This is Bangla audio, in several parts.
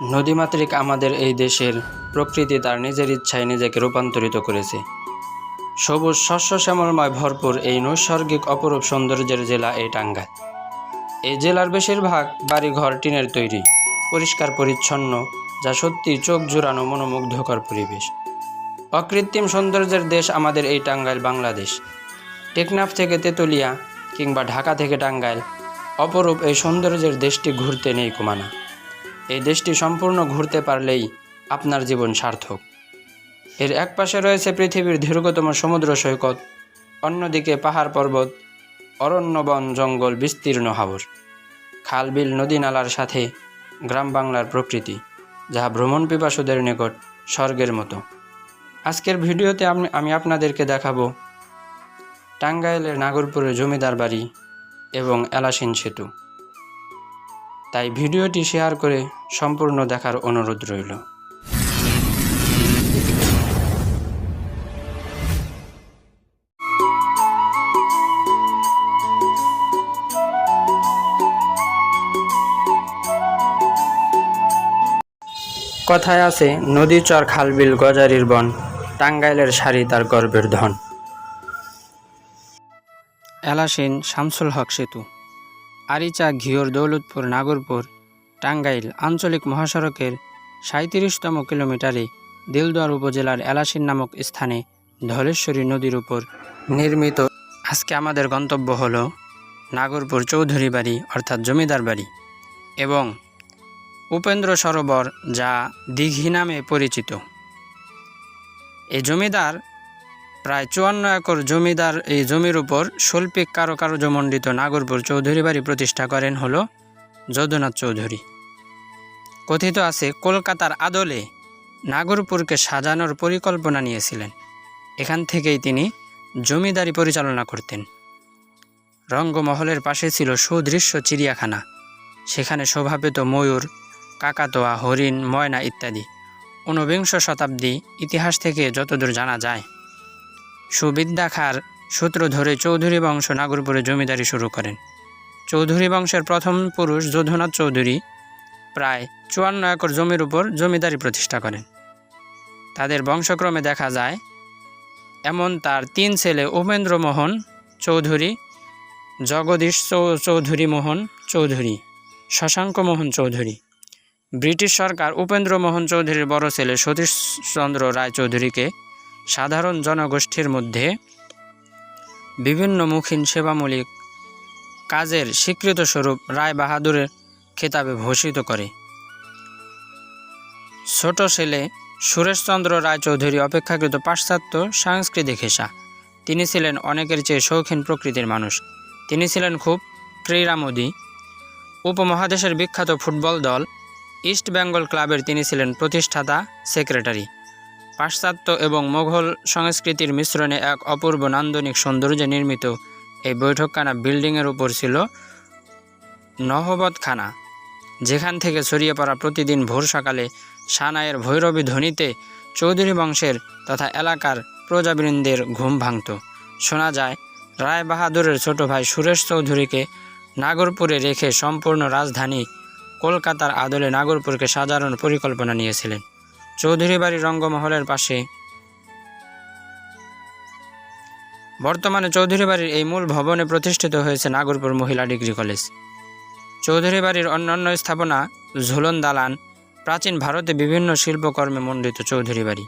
নদীমাতৃক আমাদের এই দেশের প্রকৃতি তার নিজের ইচ্ছায় নিজেকে রূপান্তরিত করেছে। সবুজ, শস্য, শ্যামলময়, ভরপুর এই নৈসর্গিক অপরূপ সৌন্দর্যের জেলা এই টাঙ্গাইল এই জেলার বেশিরভাগ বাড়িঘর টিনের তৈরি, পরিষ্কার, পরিচ্ছন্ন, যা সত্যি চোখ জোড়ানো মনোমুগ্ধকর পরিবেশ। অকৃত্রিম সৌন্দর্যের দেশ আমাদের এই টাঙ্গাইল বাংলাদেশ। টেকনাফ থেকে তেতুলিয়া কিংবা ঢাকা থেকে টাঙ্গাইল অপরূপ এই সৌন্দর্যের দেশটি ঘুরতে নেই কমানা। এই দেশটি সম্পূর্ণ ঘুরতে পারলেই আপনার জীবন সার্থক। এর এক পাশে রয়েছে পৃথিবীর দীর্ঘতম সমুদ্র সৈকত, অন্যদিকে পাহাড় পর্বত অরণ্য বন জঙ্গল বিস্তীর্ণ হাওর খাল বিল নদী নালার সাথে গ্রাম বাংলার প্রকৃতি, যা ভ্রমণ পিপাসুদের নিকট স্বর্গের মতো। আজকের ভিডিওতে আমি আপনাদেরকে দেখাবো টাঙ্গাইলের নাগরপুরের জমিদার বাড়ি এবং এলাসিন সেতু। তাই ভিডিওটি শেয়ার করে সম্পূর্ণ দেখার অনুরোধ রইল। কথায় আছে, নদী চর খালবিল গজারির বন, টাঙ্গাইলের শাড়ি তার গর্বের ধন। এলাসিন শামসুল হক সেতু, আরিচা ঘিওর দৌলতপুর, নাগরপুর টাঙ্গাইল আঞ্চলিক মহাসড়কের সাঁত্রিশতম কিলোমিটারে দিলদুয়ার উপজেলার এলাসিন নামক স্থানে ধলেশ্বরী নদীর উপর নির্মিত আজকে আমাদের গন্তব্য হল নাগরপুর চৌধুরী বাড়ি, অর্থাৎ জমিদার বাড়ি এবং উপেন্দ্র সরোবর যা দিঘি নামে পরিচিত। এই জমিদার প্রায় চুয়ান্ন একর জমিদার এই জমির উপর শৈল্পিক কারুকার্যমণ্ডিত নাগরপুর চৌধুরী বাড়ি প্রতিষ্ঠা করেন হল যদুনাথ চৌধুরী। কথিত আছে, কলকাতার আদলে নাগরপুরকে সাজানোর পরিকল্পনা নিয়েছিলেন। এখান থেকেই তিনি জমিদারি পরিচালনা করতেন। রঙ্গমহলের পাশে ছিল সুদৃশ্য চিড়িয়াখানা। সেখানে শোভাপেত ময়ূর, কাকাতোয়া, হরিণ, ময়না ইত্যাদি। ঊনবিংশ শতাব্দী ইতিহাস থেকে যতদূর জানা যায় সুবিদ্যা খার সূত্র ধরে চৌধুরী বংশ নাগরপুরে জমিদারি শুরু করেন। চৌধুরী বংশের প্রথম পুরুষ যধুনাথ চৌধুরী প্রায় চুয়ান্ন একর জমির উপর জমিদারি প্রতিষ্ঠা করেন। তাদের বংশক্রমে দেখা যায়, এমন তার তিন ছেলে উপেন্দ্র মোহন চৌধুরী, জগদীশ চৌধুরী মোহন চৌধুরী, শশাঙ্ক মোহন চৌধুরী। ব্রিটিশ সরকার উপেন্দ্র মোহন চৌধুরীর বড় ছেলে সতীশচন্দ্র রায় চৌধুরীকে সাধারণ জনগোষ্ঠীর মধ্যে বিভিন্ন মুখীন সেবামূলক কাজের স্বীকৃত স্বরূপ রায় বাহাদুরের খেতাবে ভূষিত করে। ছোট ছেলে সুরেশচন্দ্র রায়চৌধুরী অপেক্ষাকৃত পাশ্চাত্য সাংস্কৃতিক হেসা। তিনি ছিলেন অনেকের চেয়ে শৌখিন প্রকৃতির মানুষ। তিনি ছিলেন খুব ক্রীড়ামোদী। উপমহাদেশের বিখ্যাত ফুটবল দল ইস্ট বেঙ্গল ক্লাবের তিনি ছিলেন প্রতিষ্ঠাতা, সেক্রেটারি। পাশ্চাত্য এবং মোঘল সংস্কৃতির মিশ্রণে এক অপূর্ব নান্দনিক সৌন্দর্যে নির্মিত এই বৈঠকখানা বিল্ডিংয়ের উপর ছিল নহবতখানা, যেখান থেকে ছড়িয়ে পড়া প্রতিদিন ভোর সকালে সানায়ের ভৈরবী ধ্বনিতে চৌধুরী বংশের তথা এলাকার প্রজাবৃন্দের ঘুম ভাঙত। শোনা যায় রায় বাহাদুরের ছোট ভাই সুরেশ চৌধুরীকে নাগরপুরে রেখে সম্পূর্ণ রাজধানী কলকাতার আদলে নাগরপুরকে সাজানোর পরিকল্পনা নিয়েছিলেন। চৌধুরী বাড়ি রঙ্গমহলের পাশে বর্তমানে চৌধুরী বাড়ির এই মূল ভবনে প্রতিষ্ঠিত হয়েছে নাগরপুর মহিলা ডিগ্রি কলেজ। চৌধুরী বাড়ির অন্যান্য স্থাপনা ঝুলন দালান, প্রাচীন ভারতে বিভিন্ন শিল্পকর্মে মণ্ডিত চৌধুরী বাড়ি।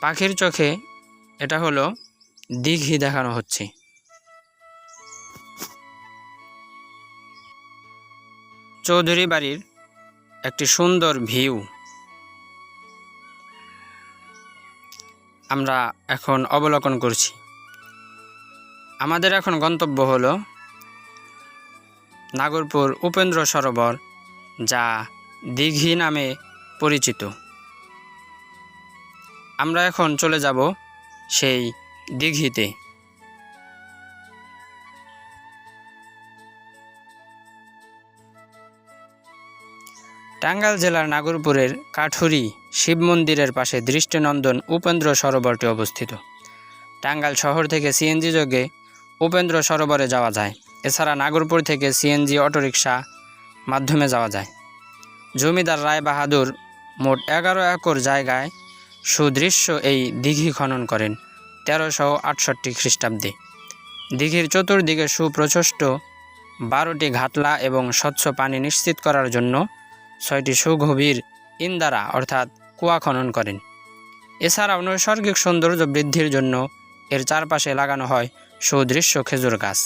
পাখির চোখে এটা হলো দিঘি দেখানো হচ্ছে। চৌধুরী বাড়ির একটি সুন্দর ভিউ। আমরা এখন অবলোকন করছি। আমাদের এখন গন্তব্য হল নাগরপুর উপেন্দ্র সরোবর, যা দিঘি নামে পরিচিত। আমরা এখন চলে যাব সেই দিঘিতে। টাঙ্গাইল জেলার নাগরপুরের কাঠুরি শিব মন্দিরের পাশে দৃষ্টিনন্দন উপেন্দ্র সরোবরটি অবস্থিত। টাঙ্গাইল শহর থেকে সিএনজি যোগে উপেন্দ্র সরোবরে যাওয়া যায়। এছাড়া নাগরপুর থেকে সিএনজি অটোরিকশা মাধ্যমে যাওয়া যায়। জমিদার রায় বাহাদুর মোট এগারো একর জায়গায় সুদৃশ্য এই দিঘি খনন করেন তেরোশো আটষট্টি খ্রিস্টাব্দে। দিঘির চতুর্দিকে সুপ্রচষ্ট বারোটি ঘাটলা এবং স্বচ্ছ পানি নিশ্চিত করার জন্য ছয়টি সুগভীর ইন্দারা অর্থাৎ কুয়া খনন করেন। এছাড়াও নৈসর্গিক সৌন্দর্য বৃদ্ধির জন্য এর চারপাশে লাগানো হয় সুদৃশ্য খেজুর গাছ।